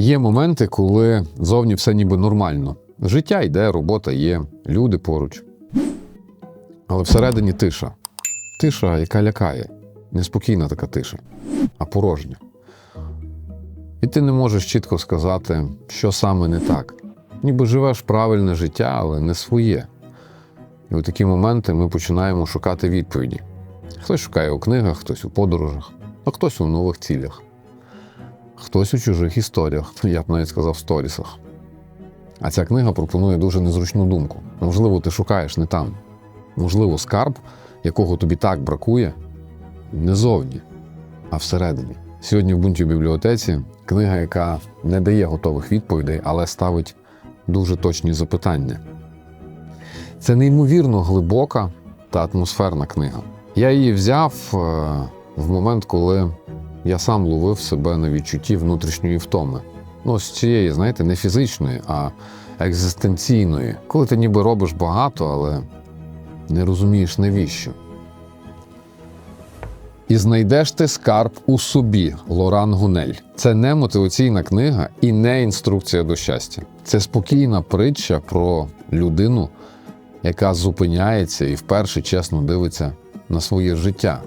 Є моменти, коли зовні все ніби нормально. Життя йде, робота є, люди поруч. Але всередині тиша. Тиша, яка лякає. Неспокійна така тиша, а порожня. І ти не можеш чітко сказати, що саме не так. Ніби живеш правильне життя, але не своє. І у такі моменти ми починаємо шукати відповіді. Хтось шукає у книгах, хтось у подорожах, а хтось у нових цілях, хтось у чужих історіях, я б навіть сказав, сторісах. А ця книга пропонує дуже незручну думку. Можливо, ти шукаєш не там. Можливо, скарб, якого тобі так бракує, не зовні, а всередині. Сьогодні в бунті в бібліотеці книга, яка не дає готових відповідей, але ставить дуже точні запитання. Це неймовірно глибока та атмосферна книга. Я її взяв е, в момент, коли я сам ловив себе на відчутті внутрішньої втоми. Ну, з цієї, знаєте, не фізичної, а екзистенційної, коли ти ніби робиш багато, але не розумієш навіщо. І знайдеш ти скарб у собі Лоран Гунель. Це не мотиваційна книга і не інструкція до щастя. Це спокійна притча про людину, яка зупиняється і вперше чесно дивиться на своє життя.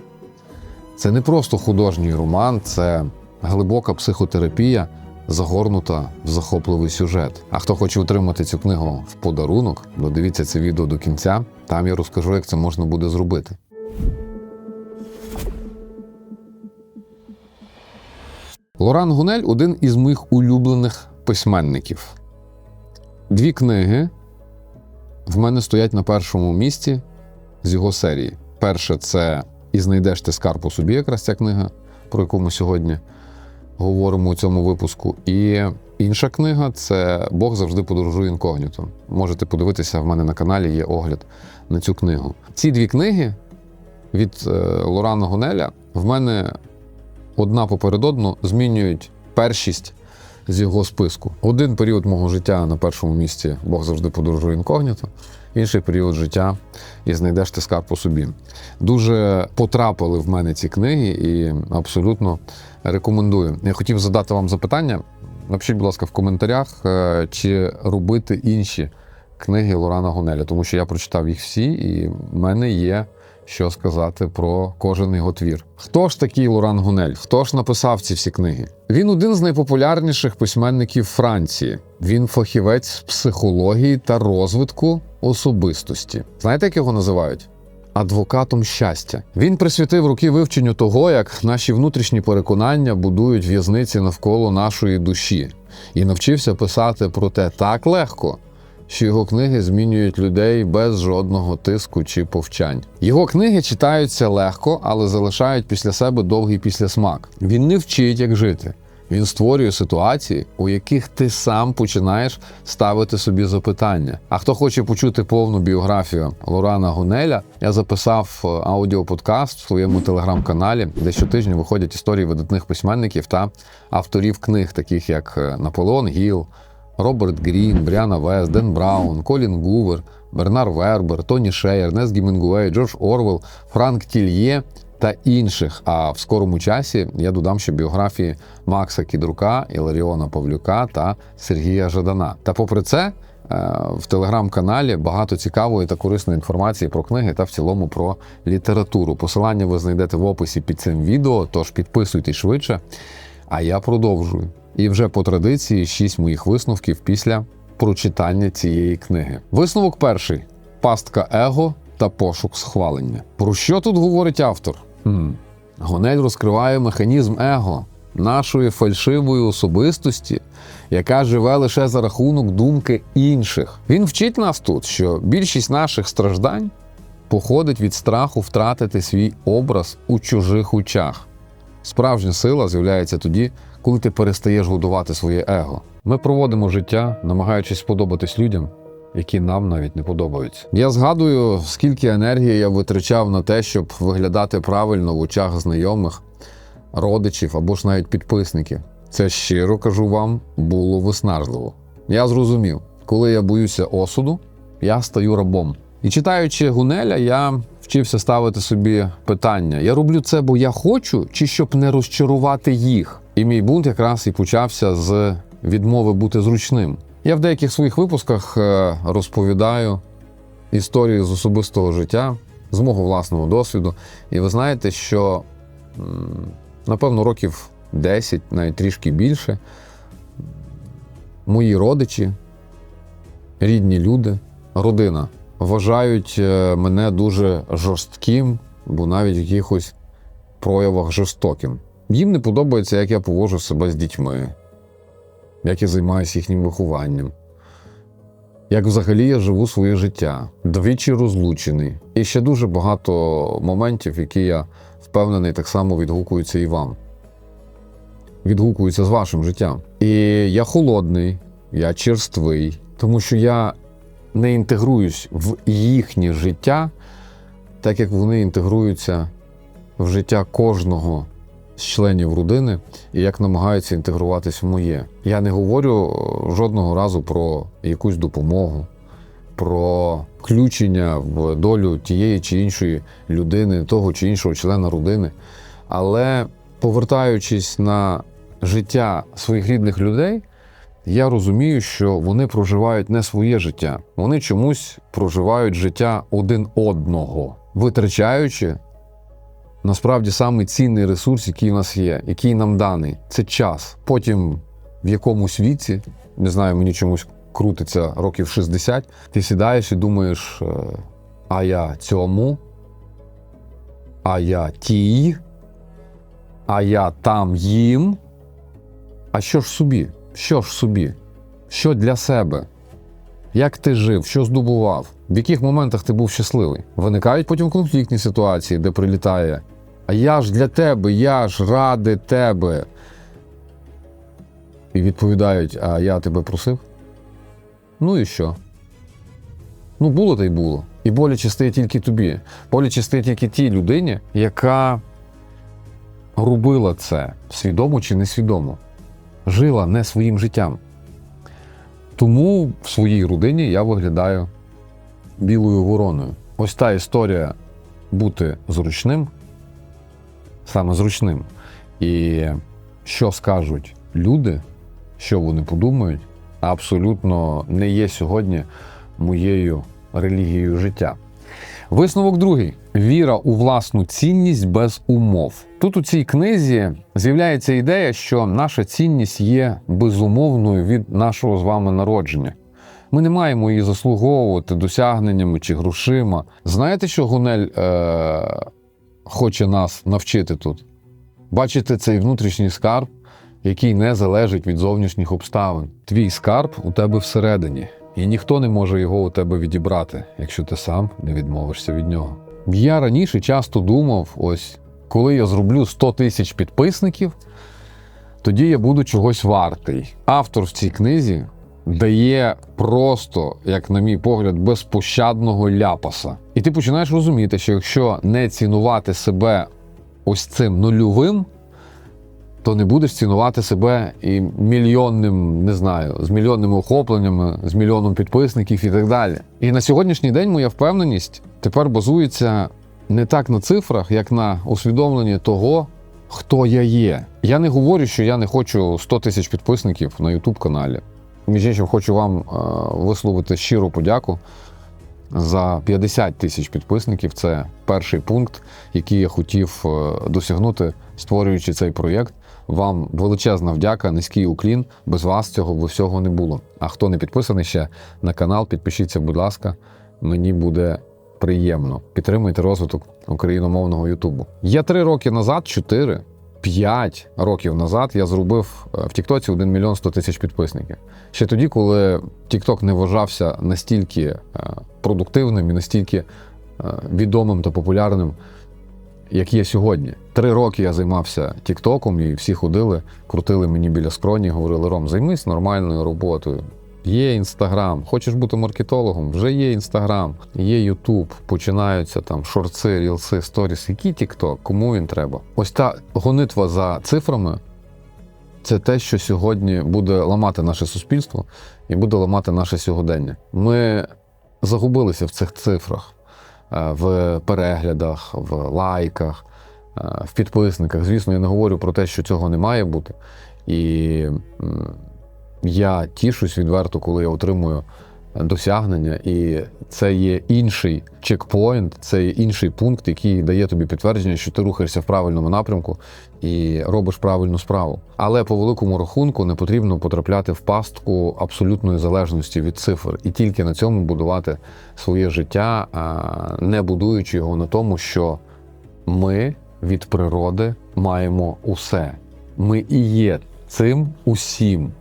Це не просто художній роман, це глибока психотерапія, загорнута в захопливий сюжет. А хто хоче отримати цю книгу в подарунок, додивіться це відео до кінця. Там я розкажу, як це можна буде зробити. Лоран Гунель один із моїх улюблених письменників. Дві книги в мене стоять на першому місці з його серії. Перше це І знайдеш ти скарб у собі, якраз ця книга, про яку ми сьогодні говоримо у цьому випуску. І інша книга це Бог завжди подорожує інкогніто. Можете подивитися, в мене на каналі є огляд на цю книгу. Ці дві книги від е, Лорана Гунеля в мене одна поперед одну змінюють першість з його списку. Один період мого життя на першому місці Бог завжди подорожує інкогніто, інший період життя і знайдеш ти скарб по собі. Дуже потрапили в мене ці книги і абсолютно рекомендую. Я хотів задати вам запитання. Напишіть, будь ласка, в коментарях, е, чи робити інші книги Лорана Гонеля, тому що я прочитав їх всі, і в мене є що сказати про кожен його твір. Хто ж такий Лоран Гунель? Хто ж написав ці всі книги? Він один з найпопулярніших письменників Франції. Він фахівець психології та розвитку особистості. Знаєте, як його називають? Адвокатом щастя він присвятив роки вивченню того, як наші внутрішні переконання будують в'язниці навколо нашої душі, і навчився писати про те так легко, що його книги змінюють людей без жодного тиску чи повчань. Його книги читаються легко, але залишають після себе довгий післясмак. Він не вчить, як жити. Він створює ситуації, у яких ти сам починаєш ставити собі запитання. А хто хоче почути повну біографію Лорана Гунеля, я записав е, аудіоподкаст в своєму телеграм-каналі, де щотижня виходять історії видатних письменників та авторів книг, таких як е, Наполеон Гіл, Роберт Грін, Бріана Вест, Ден Браун, Колін Гувер, Бернар Вербер, Тоні Шей, Ернест Гімінгуей, Джордж Орвел, Франк Тільє та інших. А в скорому часі я додам ще біографії Макса Кідрука, Іларіона Павлюка та Сергія Жадана. Та попри це. е, В телеграм-каналі багато цікавої та корисної інформації про книги та в цілому про літературу. Посилання ви знайдете в описі під цим відео, тож підписуйтесь швидше. А я продовжую. І вже по традиції шість моїх висновків після прочитання цієї книги. Висновок перший: пастка его та пошук схвалення. Про що тут говорить автор? Хм. Гонель розкриває механізм его, нашої фальшивої особистості, яка живе лише за рахунок думки інших. Він вчить нас тут, що більшість наших страждань походить від страху втратити свій образ у чужих очах. Справжня сила з'являється тоді, коли ти перестаєш годувати своє его. Ми проводимо життя, намагаючись сподобатись людям, які нам навіть не подобаються. Я згадую, скільки енергії я витрачав на те, щоб виглядати правильно в очах знайомих, родичів або ж навіть підписників. Це щиро кажу вам, було виснажливо. Я зрозумів, коли я боюся осуду, я стаю рабом. І читаючи Гунеля, я вчився ставити собі питання: я роблю це, бо я хочу, чи щоб не розчарувати їх. І мій бунт якраз і почався з відмови бути зручним. Я в деяких своїх випусках е, розповідаю історії з особистого життя, з мого власного досвіду. І ви знаєте, що напевно років 10, навіть трішки більше, мої родичі, рідні люди, родина вважають е, мене дуже жорстким, бо навіть в якихось проявах жорстоким. Їм не подобається, як я поводжу себе з дітьми, як я займаюся їхнім вихованням, як взагалі я живу своє життя, двічі розлучений. І ще дуже багато моментів, які я впевнений, так само відгукуються і вам. Відгукуються з вашим життям. І я холодний, я черствий, тому що я не інтегруюсь в їхнє життя, так як вони інтегруються в життя кожного з членів родини і як намагаються інтегруватись в моє. Я не говорю е, жодного разу про якусь допомогу, про включення в долю тієї чи іншої людини, того чи іншого члена родини. Але повертаючись на життя своїх рідних людей, я розумію, що вони проживають не своє життя, вони чомусь проживають життя один одного, витрачаючи насправді самий цінний ресурс, який в нас є, який нам даний, це час. Потім в якомусь віці, не знаю, мені чомусь крутиться років 60, ти сідаєш і думаєш, е, а я цьому, а я тій, а я там їм. А що ж собі? Що ж собі? Що для себе? Як ти жив, що здобував? В яких моментах ти був щасливий? Виникають потім конфліктні ситуації, де прилітає. А я ж для тебе, я ж ради тебе. І відповідають: а я тебе просив? Ну і що? Ну, було та й було. І боляче стає тільки тобі. Боляче стає тільки тій людині, яка робила це свідомо чи несвідомо. Жила не своїм життям. Тому в своїй родині я виглядаю білою вороною. Ось та історія бути зручним, саме зручним. І що скажуть люди, що вони подумають, абсолютно не є сьогодні моєю релігією життя. Висновок другий: віра у власну цінність без умов. Тут у цій книзі з'являється ідея, що наша цінність є безумовною від нашого з вами народження. Ми не маємо її заслуговувати досягненнями чи грошима. Знаєте, що Гунель е- хоче нас навчити тут? Бачите цей внутрішній скарб, який не залежить від зовнішніх обставин. Твій скарб у тебе всередині, і ніхто не може його у тебе відібрати, якщо ти сам не відмовишся від нього. Я раніше часто думав: ось коли я зроблю 100 тисяч підписників, тоді я буду чогось вартий. Автор в цій книзі дає просто, як на мій погляд, безпощадного ляпаса. І ти починаєш розуміти, що якщо не цінувати себе ось цим нульовим, то не будеш цінувати себе і мільйонним, не знаю, з мільйонними охопленнями, з мільйоном підписників і так далі. І на сьогоднішній день моя впевненість тепер базується не так на цифрах, як на усвідомленні того, хто я є. Я не говорю, що я не хочу 100 тисяч підписників на youtube каналі. Між іншим, хочу вам е, висловити щиру подяку за 50 тисяч підписників. Це перший пункт, який я хотів е, досягнути, створюючи цей проєкт. Вам величезна вдяка, низький уклін. Без вас цього всього не було. А хто не підписаний ще на канал, підпишіться, будь ласка, мені буде приємно. Підтримуйте розвиток україномовного Ютубу. Я три роки назад, чотири. 5 років назад я зробив е, в Тіктоці 1 мільйон 100 тисяч підписників. Ще тоді, коли Тікток не вважався настільки е, продуктивним і настільки е, відомим та популярним, як є сьогодні. Три роки я займався Тіктоком, і всі ходили, крутили мені біля скроні, говорили: Ром, займись нормальною роботою. Є інстаграм, хочеш бути маркетологом, вже є інстаграм, є Ютуб, починаються там шорти, рілси, сторіс. Який Тікток, кому він треба? Ось та гонитва за цифрами це те, що сьогодні буде ламати наше суспільство і буде ламати наше сьогодення. Ми загубилися в цих цифрах, в переглядах, в лайках, е, в підписниках. Звісно, я не говорю про те, що цього не має бути. І Я тішусь відверто, коли я отримую досягнення, і це є інший чекпоінт, це є інший пункт, який дає тобі підтвердження, що ти рухаєшся в правильному напрямку і робиш правильну справу. Але по великому рахунку не потрібно потрапляти в пастку абсолютної залежності від цифр і тільки на цьому будувати своє життя, не будуючи його на тому, що ми від природи маємо усе. Ми і є цим усім.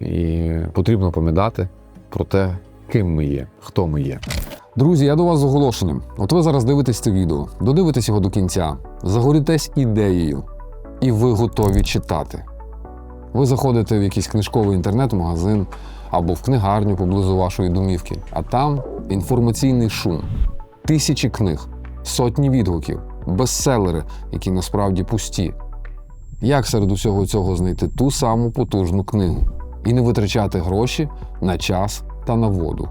І потрібно пам'ятати про те, ким ми є, хто ми є. Друзі, я до вас з оголошенням. От ви зараз дивитесь це відео, додивитесь його до кінця, загорітесь ідеєю, і ви готові читати. Ви заходите в якийсь книжковий інтернет-магазин або в книгарню поблизу вашої домівки, а там інформаційний шум, тисячі книг, сотні відгуків, бестселери, які насправді пусті. Як серед усього цього знайти ту саму потужну книгу і не витрачати гроші на час та на воду?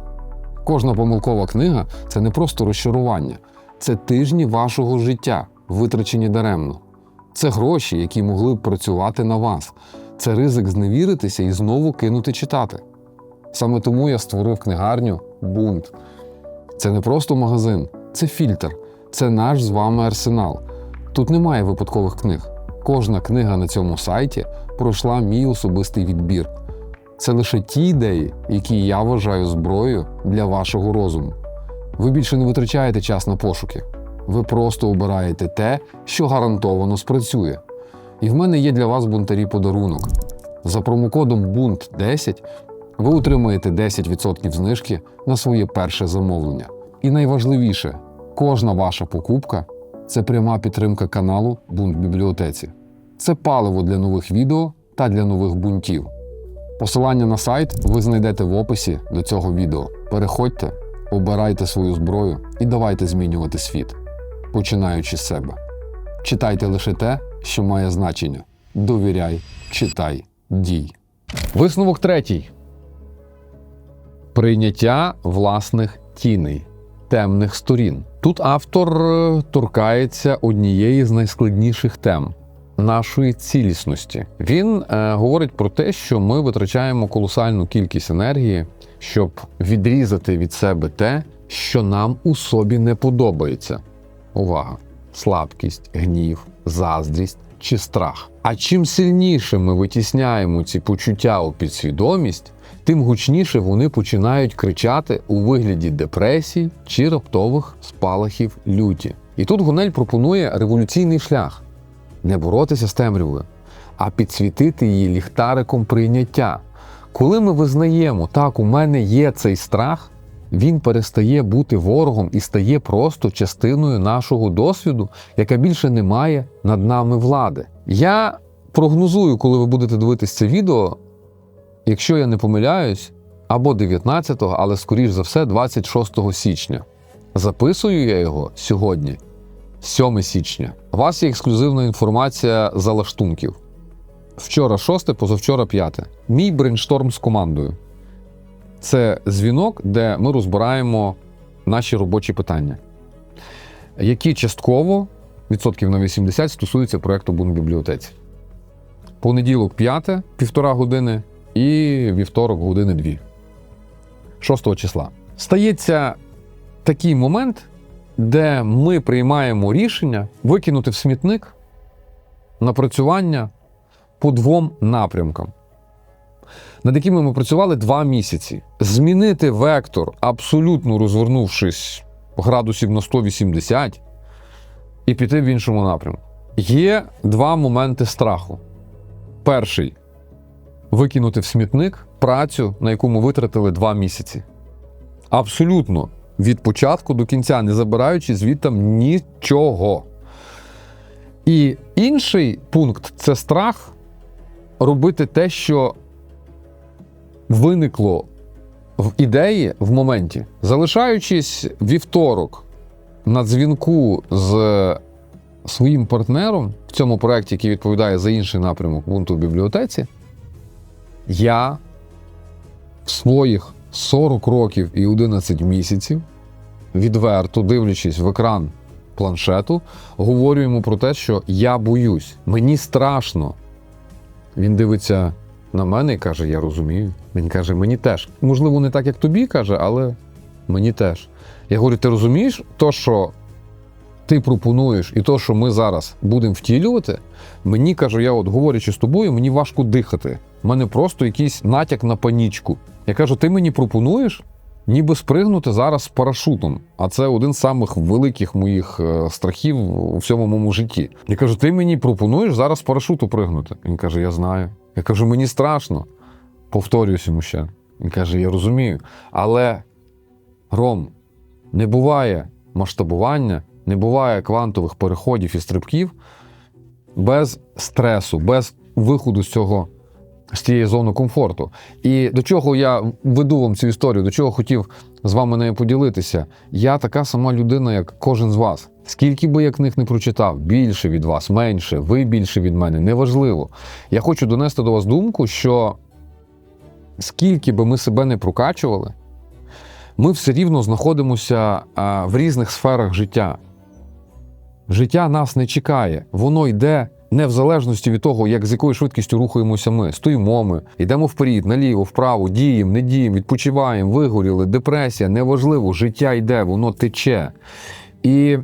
Кожна помилкова книга це не просто розчарування, це тижні вашого життя, витрачені даремно. Це гроші, які могли б працювати на вас. Це ризик зневіритися і знову кинути читати. Саме тому я створив книгарню Бунт. Це не просто магазин, це фільтр, це наш з вами арсенал. Тут немає випадкових книг. Кожна книга на цьому сайті пройшла мій особистий відбір. Це лише ті ідеї, які я вважаю зброєю для вашого розуму. Ви більше не витрачаєте час на пошуки. Ви просто обираєте те, що гарантовано спрацює. І в мене є для вас бунтарі подарунок. За промокодом BUNT10 ви отримаєте 10% знижки на своє перше замовлення. І найважливіше, кожна ваша покупка це пряма підтримка каналу Бунт Бібліотеці. Це паливо для нових відео та для нових бунтів. Посилання на сайт ви знайдете в описі до цього відео. Переходьте, обирайте свою зброю і давайте змінювати світ, починаючи з себе. Читайте лише те, що має значення. Довіряй, читай, дій. Висновок третій: прийняття власних тіней, темних сторін. Тут автор е, торкається однієї з найскладніших тем нашої цілісності. Він е, говорить про те, що ми витрачаємо колосальну кількість енергії, щоб відрізати від себе те, що нам у собі не подобається. Увага! Слабкість, гнів, заздрість чи страх. А чим сильніше ми витісняємо ці почуття у підсвідомість, тим гучніше вони починають кричати у вигляді депресій чи раптових спалахів люті. І тут Гунель пропонує революційний шлях не боротися з темрявою, а підсвітити її ліхтариком прийняття. Коли ми визнаємо, так, у мене є цей страх, він перестає бути ворогом і стає просто частиною нашого досвіду, яка більше не має над нами влади. Я прогнозую, коли ви будете дивитися це відео, якщо я не помиляюсь, або 19-го, але скоріш за все, 26 січня. Записую я його сьогодні, 7 січня. У вас є ексклюзивна інформація за лаштунків. Вчора 6, позавчора 5. Мій брейншторм з командою. Це дзвінок, де ми розбираємо наші робочі питання, які частково відсотків на 80 стосуються проєкту Бун бібліотеці. Понеділок 5, півтора години, і вівторок години 2. 6 числа. Стається такий момент, де ми приймаємо рішення викинути в смітник напрацювання по двом напрямкам, над якими ми працювали два місяці. Змінити вектор, абсолютно розвернувшись градусів на 180 і піти в іншому напрямку. Є два моменти страху. Перший викинути в смітник працю, на яку ми витратили два місяці. Абсолютно від початку до кінця, не забираючи звідтам нічого. І інший пункт це страх робити те, що виникло в ідеї в моменті, залишаючись вівторок на дзвінку з своїм партнером в цьому проєкті, який відповідає за інший напрямок бунту в бібліотеці, я в своїх 40 років і 11 місяців, відверто дивлячись в екран планшету, говорю йому про те, що я боюсь, мені страшно. Він дивиться на мене і каже: Я розумію. Він каже, мені теж. Можливо, не так, як тобі каже, але мені теж. Я говорю: ти розумієш то, що ти пропонуєш, і то, що ми зараз будемо втілювати, мені кажу, я от говорячи з тобою, мені важко дихати. Мене просто якийсь натяк на панічку. Я кажу, ти мені пропонуєш ніби спригнути зараз з парашутом. А це один з самих великих моїх е, страхів у всьому моєму житті. Я кажу, ти мені пропонуєш зараз з парашуту пригнути. Він каже, я знаю. Я кажу, мені страшно. Повторююсь йому ще. Він каже, я розумію. Але Ром, не буває масштабування, не буває квантових переходів і стрибків без стресу, без виходу з цього з цієї зони комфорту. І до чого я веду вам цю історію, до чого хотів з вами нею поділитися. Я така сама людина, як кожен з вас. Скільки би я книг не прочитав, більше від вас, менше, ви більше від мене, неважливо. Я хочу донести до вас думку, що скільки би ми себе не прокачували, ми все рівно знаходимося в різних сферах життя. Життя нас не чекає, воно йде не в залежності від того, як з якою швидкістю рухаємося ми. Стоїмо ми, йдемо вперед, наліво, вправо, діємо, не діємо, відпочиваємо, вигоріли, депресія, неважливо, життя йде, воно тече. І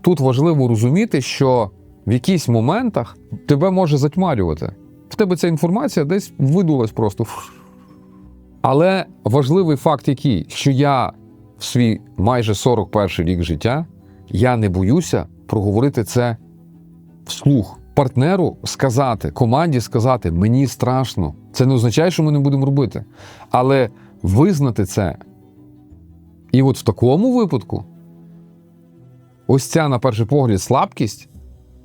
тут важливо розуміти, що в якісь моментах тебе може затьмарювати. В тебе ця інформація десь видулась просто. Але важливий факт який, що я в свій майже 41 рік життя, я не боюся проговорити це вслух. Партнеру сказати, команді сказати, мені страшно. Це не означає, що ми не будемо робити. Але визнати це. І от в такому випадку, ось ця, на перший погляд, слабкість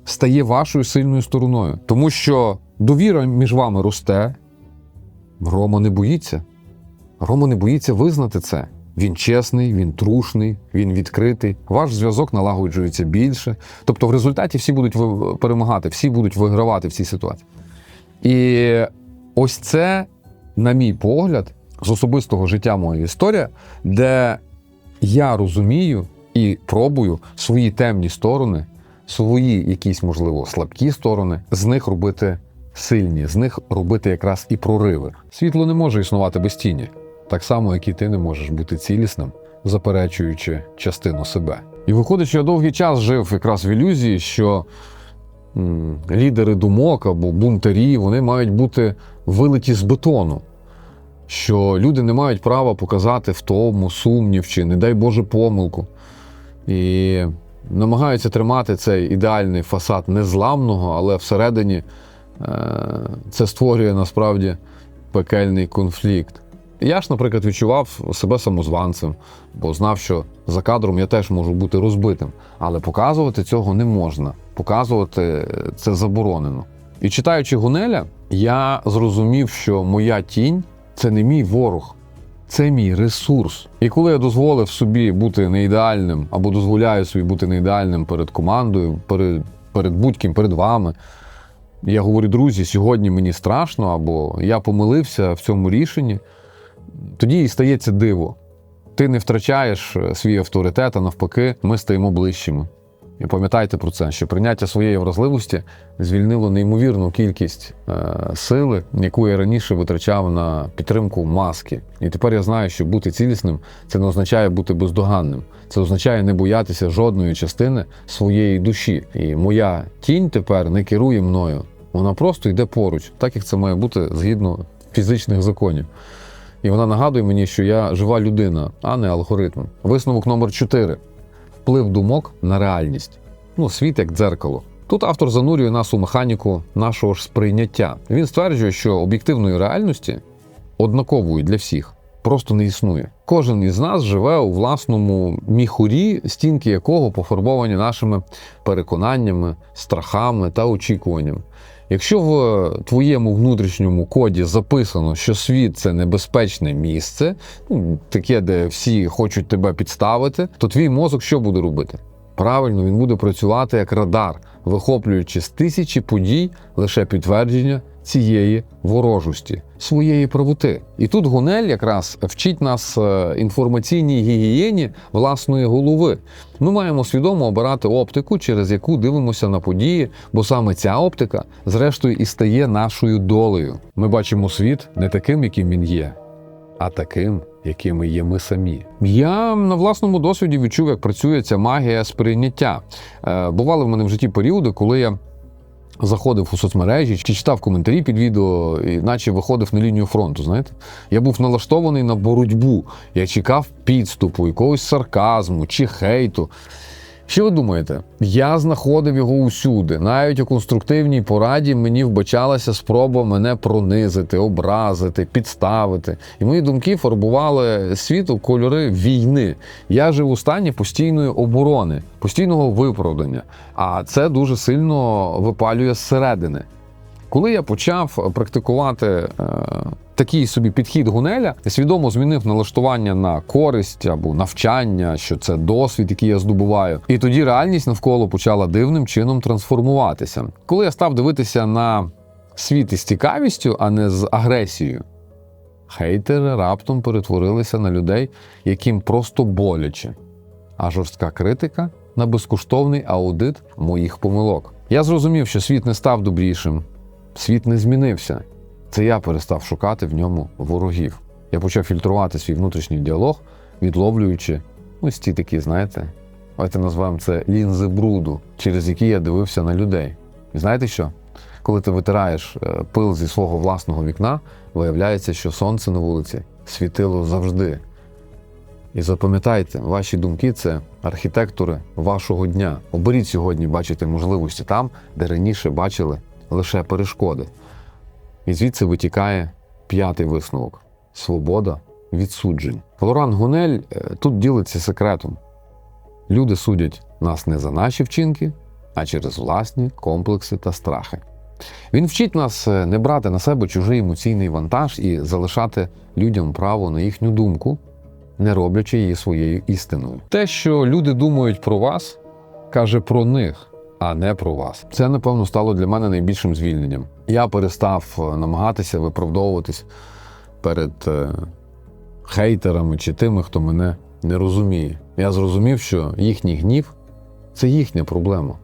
стає вашою сильною стороною. Тому що довіра між вами росте. Рома не боїться. Рома не боїться визнати це. Він чесний, він трушний, він відкритий. Ваш зв'язок налагоджується більше. Тобто, в результаті всі будуть перемагати, всі будуть вигравати в цій ситуації. І ось це, на мій погляд, з особистого життя моя історія, де я розумію і пробую свої темні сторони, свої якісь, можливо, слабкі сторони, з них робити сильні, з них робити якраз і прориви. Світло не може існувати без тіні, так само, як і ти не можеш бути цілісним, заперечуючи частину себе. І виходить, що я довгий час жив якраз в ілюзії, що м, лідери думок або бунтарі вони мають бути вилиті з бетону. Що люди не мають права показати втому, сумнів чи, не дай Боже, помилку. І намагаються тримати цей ідеальний фасад незламного, але всередині е, це створює насправді пекельний конфлікт. Я ж, наприклад, відчував себе самозванцем, бо знав, що за кадром я теж можу бути розбитим. Але показувати цього не можна. Показувати це заборонено. І читаючи Гунеля, я зрозумів, що моя тінь це не мій ворог, це мій ресурс. І коли я дозволив собі бути неідеальним, або дозволяю собі бути неідеальним перед командою, перед, перед будь-ким, перед вами, я говорю, друзі, сьогодні мені страшно, або я помилився в цьому рішенні, тоді і стається диво. Ти не втрачаєш е, свій авторитет, а навпаки, ми стаємо ближчими. І пам'ятайте про це, що прийняття своєї вразливості звільнило неймовірну кількість е, сили, яку я раніше витрачав на підтримку маски. І тепер я знаю, що бути цілісним це не означає бути бездоганним. Це означає не боятися жодної частини своєї душі. І моя тінь тепер не керує мною. Вона просто йде поруч, так як це має бути згідно фізичних законів. І вона нагадує мені, що я жива людина, а не алгоритм. Висновок номер 4. Вплив думок на реальність. Ну, світ як дзеркало. Тут автор занурює нас у механіку нашого ж сприйняття. Він стверджує, що об'єктивної реальності однакової для всіх просто не існує. Кожен із нас живе у власному міхурі, стінки якого пофарбовані нашими переконаннями, страхами та очікуваннями. Якщо в твоєму внутрішньому коді записано, що світ це небезпечне місце, ну, таке, де всі хочуть тебе підставити, то твій мозок що буде робити? Правильно, він буде працювати як радар, вихоплюючи з тисячі подій лише підтвердження цієї ворожості, своєї правоти. І тут Гунель якраз вчить нас е, інформаційній гігієні власної голови. Ми маємо свідомо обирати оптику, через яку дивимося на події, бо саме ця оптика, зрештою, і стає нашою долею. Ми бачимо світ не таким, яким він є, а таким, якими є ми самі. Я на власному досвіді відчув, як працює ця магія сприйняття. Е, Бували в мене в житті періоди, коли я заходив у соцмережі чи читав коментарі під відео, і наче виходив на лінію фронту. Знаєте, я був налаштований на боротьбу. Я чекав підступу, якогось сарказму чи хейту. Що ви думаєте? Я знаходив його усюди. Навіть у конструктивній пораді мені вбачалася спроба мене пронизити, образити, підставити. І мої думки фарбували світ у кольори війни. Я жив у стані постійної оборони, постійного виправдання. А це дуже сильно випалює зсередини. Коли я почав практикувати е, такий собі підхід гунеля, свідомо змінив налаштування на користь або навчання, що це досвід, який я здобуваю. І тоді реальність навколо почала дивним чином трансформуватися. Коли я став дивитися на світ із цікавістю, а не з агресією, хейтери раптом перетворилися на людей, яким просто боляче, а жорстка критика на безкоштовний аудит моїх помилок. Я зрозумів, що світ не став добрішим, світ не змінився. Це я перестав шукати в ньому ворогів. Я почав фільтрувати свій внутрішній діалог, відловлюючи ось ті такі, знаєте, давайте назвемо це лінзи бруду, через які я дивився на людей. І знаєте що? Коли ти витираєш е, пил зі свого власного вікна, виявляється, що сонце на вулиці світило завжди. І запам'ятайте, ваші думки це архітектори вашого дня. Оберіть сьогодні бачити можливості там, де раніше бачили лише перешкоди. І звідси витікає п'ятий висновок свобода від суджень. Лоран Гунель е, тут ділиться секретом. Люди судять нас не за наші вчинки, а через власні комплекси та страхи. Він вчить нас е, не брати на себе чужий емоційний вантаж і залишати людям право на їхню думку, не роблячи її своєю істиною. Те, що люди думають про вас, каже про них, а не про вас. Це, напевно, стало для мене найбільшим звільненням. Я перестав е, намагатися виправдовуватись перед е, хейтерами чи тими, хто мене не розуміє. Я зрозумів, що їхній гнів це їхня проблема.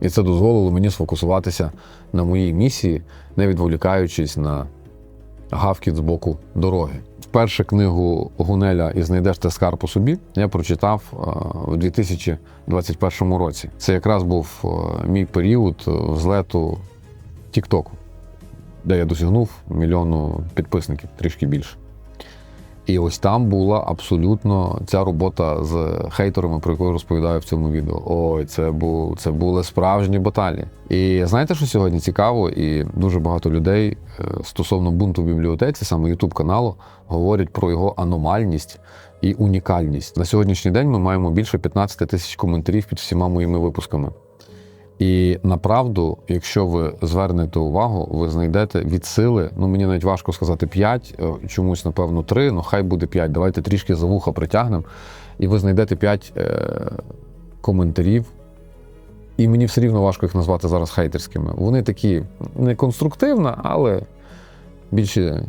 І це дозволило мені сфокусуватися на моїй місії, не відволікаючись на гавкіт з боку дороги. Вперше книгу Гунеля і знайдеш те скарб у собі я прочитав е, у 2021 році. Це якраз був е, мій період взлету Тіктоку, де я досягнув мільйону підписників, трішки більше. І ось там була абсолютно ця робота з хейтерами, про яку я розповідаю в цьому відео. Ой, це бу, це були справжні баталії. І знаєте, що сьогодні цікаво, і дуже багато людей е, стосовно бунту в бібліотеці, саме Ютуб каналу, говорять про його аномальність і унікальність. На сьогоднішній день ми маємо більше 15 тисяч коментарів під всіма моїми випусками. І направду, якщо ви звернете увагу, ви знайдете від сили, ну мені навіть важко сказати 5, е, чомусь, напевно, 3, ну хай буде 5. Давайте трішки за вуха притягнемо, і ви знайдете 5 е, коментарів. І мені все рівно важко їх назвати зараз хейтерськими. Вони такі не конструктивно, але більше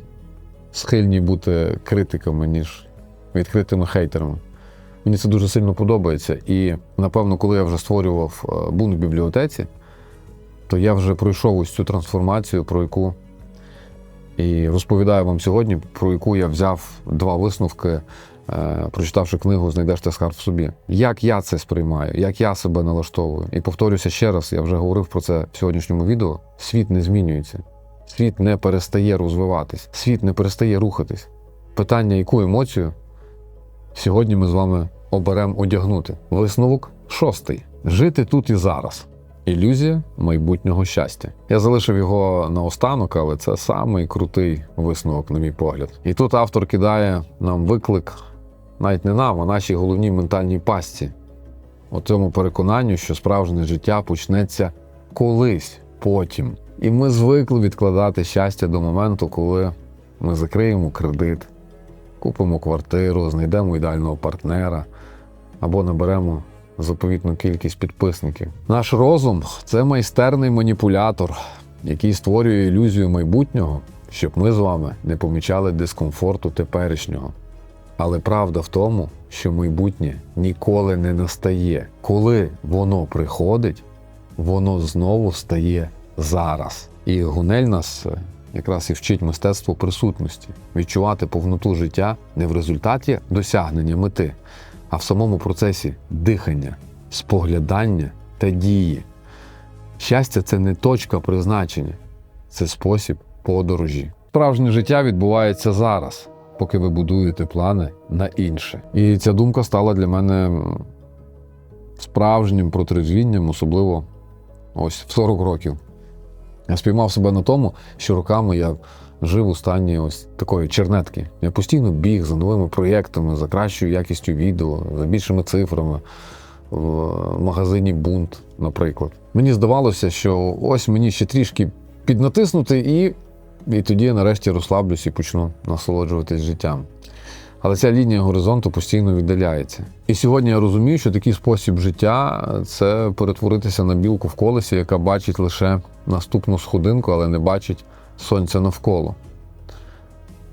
схильні бути критиками, ніж відкритими хейтерами. Мені це дуже сильно подобається. І напевно, коли я вже створював е, бунт в бібліотеці, то я вже пройшов ось цю трансформацію, про яку і розповідаю вам сьогодні, про яку я взяв два висновки, е, прочитавши книгу Знайдеш те скарб в собі. Як я це сприймаю, як я себе налаштовую. І повторюся ще раз, я вже говорив про це в сьогоднішньому відео. Світ не змінюється, світ не перестає розвиватись, світ не перестає рухатись. Питання, яку емоцію Сьогодні ми з вами оберемо одягнути. Висновок шостий: жити тут і зараз. Ілюзія майбутнього щастя. Я залишив його наостанок, але це самий крутий висновок, на мій погляд. І тут автор кидає нам виклик, навіть не нам, а нашій головній ментальній пастці. У цьому переконанню, що справжнє життя почнеться колись, потім. І ми звикли відкладати щастя до моменту, коли ми закриємо кредит, купимо квартиру, знайдемо ідеального партнера або наберемо заповітну кількість підписників. Наш розум це майстерний маніпулятор. який створює ілюзію майбутнього, щоб ми з вами не помічали дискомфорту теперішнього. Але правда в тому, що майбутнє ніколи не настає. Коли воно приходить, воно знову стає зараз. І Гунель нас якраз і вчить мистецтву присутності, відчувати повноту життя не в результаті досягнення мети, а в самому процесі дихання, споглядання та дії. Щастя це не точка призначення, це спосіб подорожі. Справжнє життя відбувається зараз, поки ви будуєте плани на інше. І ця думка стала для мене справжнім протрезвінням, особливо ось в 40 років. Я спіймав себе на тому, що роками я жив у стані ось такої чернетки. Я постійно біг за новими проєктами, за кращою якістю відео, за більшими цифрами в магазині Бунт, наприклад. Мені здавалося, що ось мені ще трішки піднатиснути, і, і тоді я нарешті розслаблюсь і почну насолоджуватись життям. Але ця лінія горизонту постійно віддаляється. І сьогодні я розумію, що такий спосіб життя це перетворитися на білку в колесі, яка бачить лише наступну сходинку, але не бачить сонця навколо.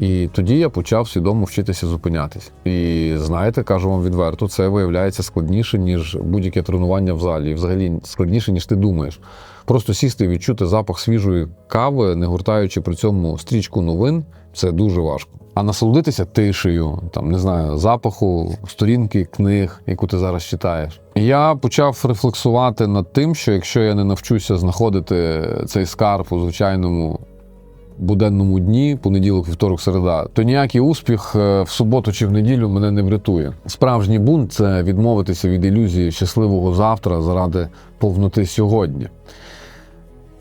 І тоді я почав свідомо вчитися зупинятись. І знаєте, кажу вам відверто, це виявляється складніше, ніж будь-яке тренування в залі. І взагалі складніше, ніж ти думаєш. Просто сісти і відчути запах свіжої кави, не гуртаючи при цьому стрічку новин, це дуже важко. А насолодитися тишею, там не знаю, запаху сторінки книг, яку ти зараз читаєш. Я почав рефлексувати над тим, що якщо я не навчуся знаходити цей скарб у звичайному буденному дні, понеділок, вівторок, середа, то ніякий успіх е, в суботу чи в неділю мене не врятує. Справжній бунт це відмовитися від ілюзії щасливого завтра заради повноти сьогодні.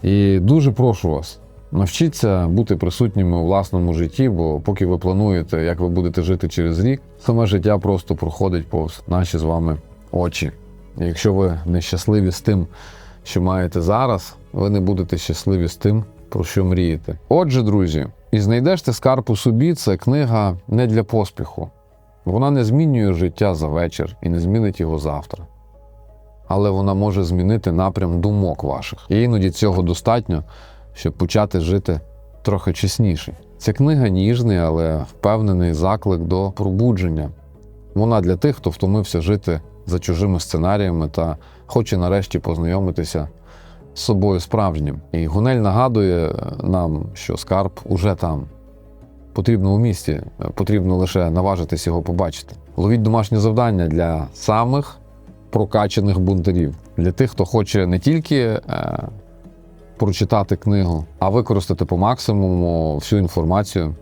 І дуже прошу вас, навчіться бути присутніми у власному житті, бо поки ви плануєте, як ви будете жити через рік, саме життя просто проходить повз наші з вами очі. Якщо ви не щасливі з тим, що маєте зараз, ви не будете щасливі з тим, про що мрієте. Отже, друзі, і знайдеш ти скарб у собі це книга не для поспіху. Вона не змінює життя за вечір і не змінить його завтра. Але вона може змінити напрям думок ваших. І іноді цього достатньо, щоб почати жити трохи чесніше. Ця книга ніжний, але впевнений заклик до пробудження. Вона для тих, хто втомився жити за чужими сценаріями та хоче нарешті познайомитися з собою справжнім. І Гунель нагадує нам, що скарб уже там. Потрібно у місті, потрібно лише наважитись його побачити. Ловіть домашнє завдання для самих прокачаних бунтарів, для тих, хто хоче не тільки е, прочитати книгу, а використати по максимуму всю інформацію,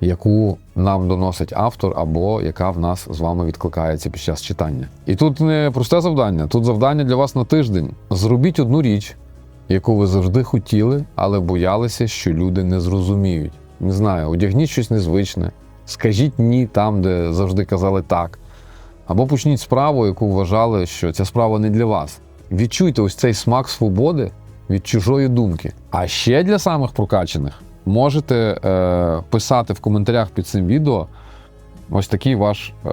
яку нам доносить автор, або яка в нас з вами відкликається під час читання. І тут не просте завдання, тут завдання для вас на тиждень. Зробіть одну річ, яку ви завжди хотіли, але боялися, що люди не зрозуміють. Не знаю, одягніть щось незвичне, скажіть ні там, де завжди казали так. Або почніть справу, яку вважали, що ця справа не для вас. Відчуйте ось цей смак свободи від чужої думки. А ще для самих прокачаних можете е, писати в коментарях під цим відео ось такий ваш е,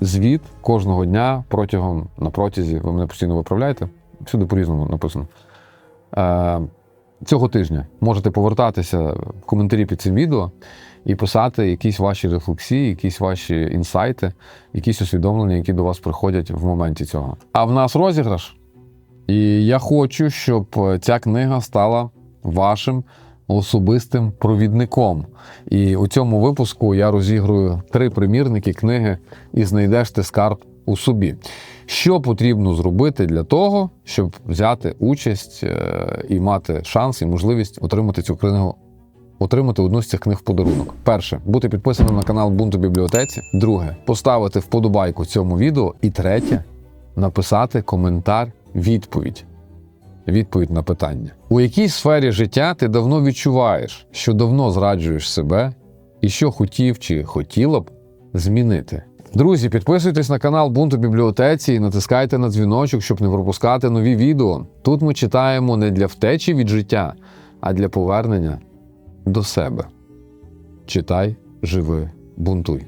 звіт кожного дня протягом на протязі. Ви мене постійно виправляєте. Всюди по-різному написано. Е, цього тижня можете повертатися в коментарі під цим відео і писати якісь ваші рефлексії, якісь ваші інсайти, якісь усвідомлення, які до вас приходять в моменті цього. А в нас розіграш. І я хочу, щоб ця книга стала вашим особистим провідником. І у цьому випуску я розігрую три примірники книги і знайдеш ти скарб у собі. Що потрібно зробити для того, щоб взяти участь е, і мати шанс і можливість отримати цю книгу отримати одну з цих книг в подарунок. Перше, бути підписаним на канал Бунту бібліотеці. Друге, поставити вподобайку цьому відео. І третє, написати коментар відповідь. Відповідь на питання. У якій сфері життя ти давно відчуваєш, що давно зраджуєш себе, і що хотів чи хотіла б змінити. Друзі, підписуйтесь на канал Бунту бібліотеці і натискайте на дзвіночок, щоб не пропускати нові відео. Тут ми читаємо не для втечі від життя, а для повернення до себе. Читай, живи, бунтуй.